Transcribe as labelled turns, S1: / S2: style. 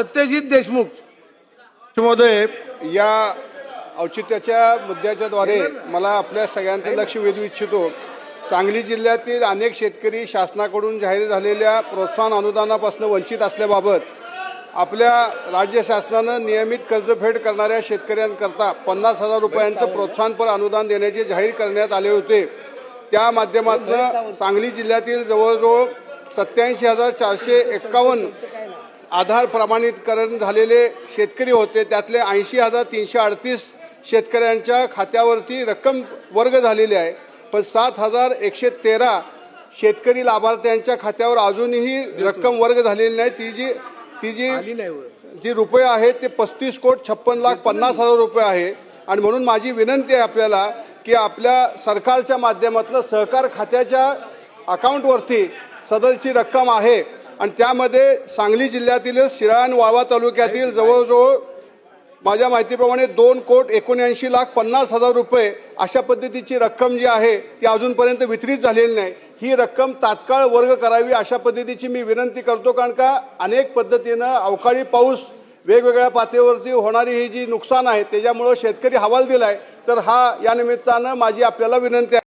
S1: सत्यजित देशमुख.
S2: महोदय या औचित्याच्या मुद्द्याच्या द्वारे मला आपल्या सगळ्यांचं लक्ष वेधू इच्छितो. सांगली जिल्ह्यातील अनेक शेतकरी शासनाकडून जाहीर झालेल्या प्रोत्साहन अनुदानापासून वंचित असल्याबाबत आपल्या राज्य शासनानं नियमित कर्जफेड करणाऱ्या शेतकऱ्यांकरता पन्नास हजार रुपयांचं प्रोत्साहनपर अनुदान देण्याचे जाहीर करण्यात आले होते. त्या माध्यमातून सांगली जिल्ह्यातील जवळजवळ सत्याऐंशी हजार चारशे एक्कावन्न आधार प्रमाणितकरण झालेले शेतकरी होते. त्यातले ऐंशी हजार तीनशे अडतीस शेतकऱ्यांच्या खात्यावरती रक्कम वर्ग झालेली आहे. पण सात हजार एकशे तेरा शेतकरी लाभार्थ्यांच्या खात्यावर अजूनही रक्कम वर्ग झालेली नाही. ती जी ती जी. जी रुपये आहेत ते पस्तीस कोट छप्पन लाख पन्नास हजार रुपये आहे. आणि म्हणून माझी विनंती आहे आपल्याला की आपल्या सरकारच्या माध्यमातून सहकार खात्याच्या अकाउंटवरती सदरची रक्कम आहे. आणि त्यामध्ये सांगली जिल्ह्यातील शिराळा आणि वाळवा तालुक्यातील जवळजवळ माझ्या माहितीप्रमाणे दोन कोट एकोणऐंशी लाख पन्नास हजार रुपये अशा पद्धतीची रक्कम जी आहे ती अजूनपर्यंत वितरित झालेली नाही. ही रक्कम तात्काळ वर्ग करावी अशा पद्धतीची मी विनंती करतो कारण का अनेक पद्धतीनं अवकाळी पाऊस वेगवेगळ्या पातळीवरती होणारी ही जी नुकसान आहे त्याच्यामुळं शेतकरी हवाल दिलाय. तर हा या निमित्तानं माझी आपल्याला विनंती आहे.